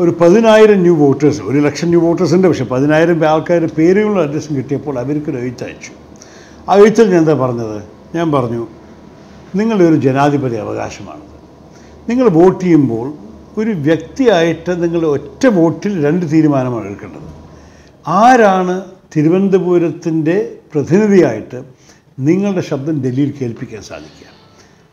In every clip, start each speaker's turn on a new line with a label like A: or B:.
A: ഒരു പതിനായിരം new voters ഒരു ലക്ഷം ന്യൂ വോട്ടേഴ്സിന്റെ പക്ഷേ പതിനായിരം ആൾക്കാരുടെ പേരുകളും അഡ്രസ്സും കിട്ടിയപ്പോൾ അവർക്കൊരു എഴുത്തയച്ചു ആ എഴുത്തിൽ ഞാൻ എന്താ പറഞ്ഞത്? ഞാൻ പറഞ്ഞു നിങ്ങളുടെ ഒരു ജനാധിപത്യ അവകാശമാണത്. നിങ്ങൾ വോട്ട് ചെയ്യുമ്പോൾ ഒരു വ്യക്തിയായിട്ട് നിങ്ങൾ ഒറ്റ വോട്ടിൽ രണ്ട് തീരുമാനമാണ് എടുക്കേണ്ടത്. ആരാണ് തിരുവനന്തപുരത്തിന്റെ പ്രതിനിധിയായിട്ട് നിങ്ങളുടെ ശബ്ദം ഡൽഹിയിൽ കേൾപ്പിക്കാൻ സാധിക്കുക?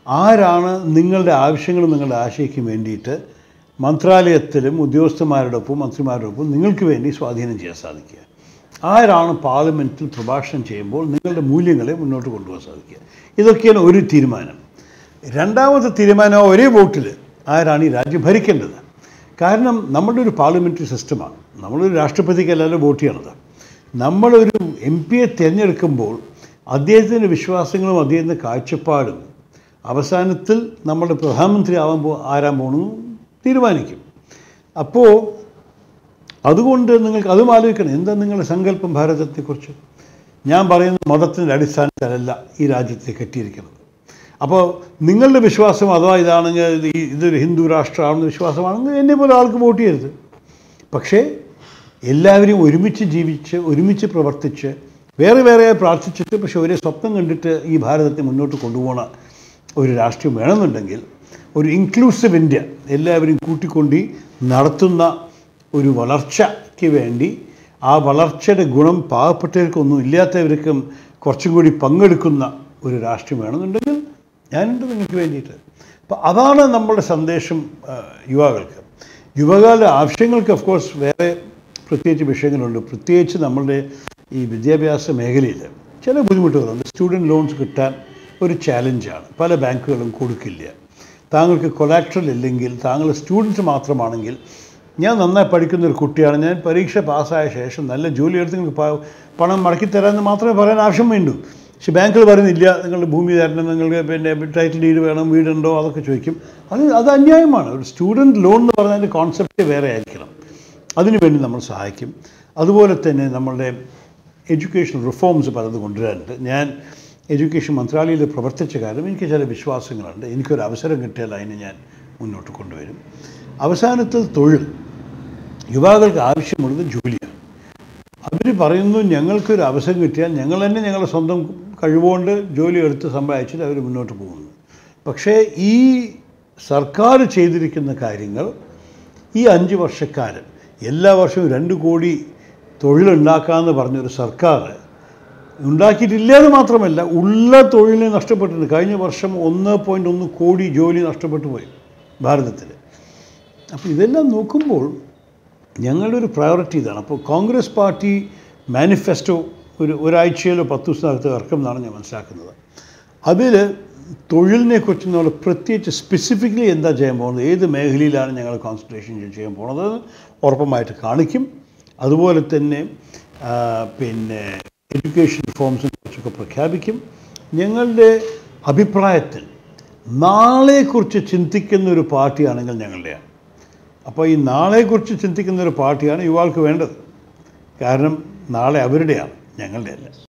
A: ആരാണ് നിങ്ങളുടെ ആവശ്യങ്ങളും നിങ്ങളുടെ ആശയ്ക്കും വേണ്ടിയിട്ട് മന്ത്രാലയത്തിലും ഉദ്യോഗസ്ഥന്മാരോടൊപ്പം മന്ത്രിമാരോടൊപ്പം നിങ്ങൾക്ക് വേണ്ടി സ്വാധീനം ചെയ്യാൻ സാധിക്കുക. ആരാണ് പാർലമെന്റിൽ പ്രഭാഷണം ചെയ്യുമ്പോൾ നിങ്ങളുടെ മൂല്യങ്ങളെ മുന്നോട്ട് കൊണ്ടുപോകാൻ സാധിക്കുക? ഇതൊക്കെയാണ് ഒരു തീരുമാനം. രണ്ടാമത്തെ തീരുമാനം ഒരേ വോട്ടിൽ ആരാണ് ഈ രാജ്യം ഭരിക്കേണ്ടത്? കാരണം നമ്മളുടെ ഒരു പാർലമെന്ററി സിസ്റ്റമാണ്. നമ്മളൊരു രാഷ്ട്രപതിക്കല്ലല്ലോ വോട്ട് ചെയ്യണത്. നമ്മളൊരു എം പിയെ തിരഞ്ഞെടുക്കുമ്പോൾ അദ്ദേഹത്തിന്റെ വിശ്വാസങ്ങളും അദ്ദേഹത്തിന്റെ കാഴ്ചപ്പാടും അവസാനത്തിൽ നമ്മുടെ പ്രധാനമന്ത്രി ആവാൻ പോ ആരാൻ പോകണമെന്ന് തീരുമാനിക്കും. അപ്പോൾ അതുകൊണ്ട് നിങ്ങൾക്ക് അതും ആലോചിക്കണം. എന്താ നിങ്ങളുടെ സങ്കല്പം ഭാരതത്തെക്കുറിച്ച്? ഞാൻ പറയുന്ന മതത്തിന്റെ അടിസ്ഥാനത്തിലല്ല ഈ രാജ്യത്തെ കെട്ടിയിരിക്കുന്നത്. അപ്പോൾ നിങ്ങളുടെ വിശ്വാസം അഥവാ ഇതാണെങ്കിൽ ഇതൊരു ഹിന്ദു രാഷ്ട്രമാണെന്ന് വിശ്വാസമാണെങ്കിൽ എന്നെ പോലെ ആൾക്ക് വോട്ട് ചെയ്യരുത്. പക്ഷേ എല്ലാവരും ഒരുമിച്ച് ജീവിച്ച് ഒരുമിച്ച് പ്രവർത്തിച്ച് വേറെ വേറെ പ്രാർത്ഥിച്ചിട്ട് പക്ഷേ ഒരേ സ്വപ്നം കണ്ടിട്ട് ഈ ഭാരതത്തെ മുന്നോട്ട് കൊണ്ടുപോകണ ഒരു രാഷ്ട്രീയം വേണമെന്നുണ്ടെങ്കിൽ ഒരു ഇൻക്ലൂസീവ് ഇന്ത്യ എല്ലാവരും കൂട്ടിക്കൊണ്ട് നടത്തുന്ന ഒരു വളർച്ചയ്ക്ക് വേണ്ടി ആ വളർച്ചയുടെ ഗുണം പാവപ്പെട്ടവർക്കൊന്നും ഇല്ലാത്തവർക്കും കുറച്ചും കൂടി പങ്കെടുക്കുന്ന ഒരു രാഷ്ട്രീയം വേണമെന്നുണ്ടെങ്കിൽ ഞാനുണ്ട് നിങ്ങൾക്ക് വേണ്ടിയിട്ട്. അപ്പോൾ അതാണ് നമ്മുടെ സന്ദേശം യുവാക്കൾക്ക്. യുവകാല ആവശ്യങ്ങൾക്ക് ഓഫ് കോഴ്സ് വേറെ പ്രത്യേകിച്ച് വിഷയങ്ങളുണ്ട്. പ്രത്യേകിച്ച് നമ്മളുടെ ഈ വിദ്യാഭ്യാസ മേഖലയിൽ ചില ബുദ്ധിമുട്ടുകളുണ്ട്. സ്റ്റുഡന്റ് ലോൺസ് കിട്ടാൻ ഒരു ചാലഞ്ചാണ് പല ബാങ്കുകളും കൊടുക്കില്ല. താങ്കൾക്ക് കൊലാക്ട്രൽ ഇല്ലെങ്കിൽ താങ്കൾ സ്റ്റുഡൻസ് മാത്രമാണെങ്കിൽ ഞാൻ നന്നായി പഠിക്കുന്ന ഒരു കുട്ടിയാണ്. ഞാൻ പരീക്ഷ പാസ്സായ ശേഷം നല്ല ജോലി എടുത്ത് നിങ്ങൾക്ക് പണം മടക്കി തരാമെന്ന് മാത്രമേ പറയാൻ ആവശ്യം വേണ്ടൂ. പക്ഷെ ബാങ്കുകൾ പറയുന്നില്ല നിങ്ങളുടെ ഭൂമി തരണം നിങ്ങൾക്ക് പിന്നെ ടൈറ്റിൽ ഡീഡ് വേണം വീടുണ്ടോ അതൊക്കെ ചോദിക്കും. അത് അത് അന്യായമാണ്. ഒരു സ്റ്റുഡന്റ് ലോൺ എന്ന് പറഞ്ഞതിന്റെ കോൺസെപ്റ്റ് വേറെ ആയിരിക്കണം. അതിനുവേണ്ടി നമ്മൾ സഹായിക്കും. അതുപോലെ തന്നെ നമ്മളുടെ എഡ്യൂക്കേഷൻ റിഫോംസ് പലതും കൊണ്ടുവരാനുണ്ട് ഞാൻ എഡ്യൂക്കേഷൻ മന്ത്രാലയത്തിൽ പ്രവർത്തിച്ച കാര്യം എനിക്ക് ചില വിശ്വാസങ്ങളുണ്ട്. എനിക്കൊരു അവസരം കിട്ടിയാൽ അതിനെ ഞാൻ മുന്നോട്ട് കൊണ്ടുവരും. അവസാനത്തിൽ തൊഴിൽ യുവാക്കൾക്ക് ആവശ്യമുള്ളത് ജോലിയാണ്. അവർ പറയുന്നു ഞങ്ങൾക്കൊരു അവസരം കിട്ടിയാൽ ഞങ്ങൾ തന്നെ ഞങ്ങളുടെ സ്വന്തം കഴിവുകൊണ്ട് ജോലി എടുത്ത് സമ്പാദിച്ചിട്ട് അവർ മുന്നോട്ട് പോകുന്നു. പക്ഷേ ഈ സർക്കാർ ചെയ്തിരിക്കുന്ന കാര്യങ്ങൾ ഈ അഞ്ച് വർഷക്കാരൻ എല്ലാ വർഷവും രണ്ട് കോടി തൊഴിലുണ്ടാക്കാമെന്ന് പറഞ്ഞൊരു സർക്കാർ ഉണ്ടാക്കിയിട്ടില്ല എന്ന് മാത്രമല്ല ഉള്ള തൊഴിലിനെ നഷ്ടപ്പെട്ടിട്ടുണ്ട്. കഴിഞ്ഞ വർഷം ഒന്ന് പോയിന്റ് ഒന്ന് കോടി ജോലി നഷ്ടപ്പെട്ടു പോയി ഭാരതത്തിൽ അപ്പോൾ ഇതെല്ലാം നോക്കുമ്പോൾ ഞങ്ങളുടെ ഒരു പ്രയോറിറ്റി ഇതാണ്. അപ്പോൾ കോൺഗ്രസ് പാർട്ടി മാനിഫെസ്റ്റോ ഒരു ഒരാഴ്ചയിലോ പത്ത് ദിവസത്തിനകത്ത് ഇറക്കും എന്നാണ് ഞാൻ മനസ്സിലാക്കുന്നത്. അതിൽ തൊഴിലിനെ കുറിച്ച് നമ്മൾ പ്രത്യേകിച്ച് സ്പെസിഫിക്കലി എന്താ ചെയ്യാൻ പോകുന്നത്? ഏത് മേഖലയിലാണ് ഞങ്ങൾ കോൺസെൻട്രേഷൻ ചെയ്യാൻ പോകുന്നത്? ഉറപ്പമായിട്ട് കാണിക്കും. അതുപോലെ തന്നെ പിന്നെ എഡ്യൂക്കേഷൻ റിഫോംസിനെ കുറിച്ചൊക്കെ പ്രഖ്യാപിക്കും. ഞങ്ങളുടെ അഭിപ്രായത്തിൽ നാളെക്കുറിച്ച് ചിന്തിക്കുന്ന ഒരു പാർട്ടിയാണെങ്കിൽ ഞങ്ങളുടെയാണ്. അപ്പോൾ ഈ നാളെക്കുറിച്ച് ചിന്തിക്കുന്ന ഒരു പാർട്ടിയാണ് യുവാൾക്ക് വേണ്ടത്. കാരണം നാളെ അവരുടെയാണ് ഞങ്ങളുടെ അല്ല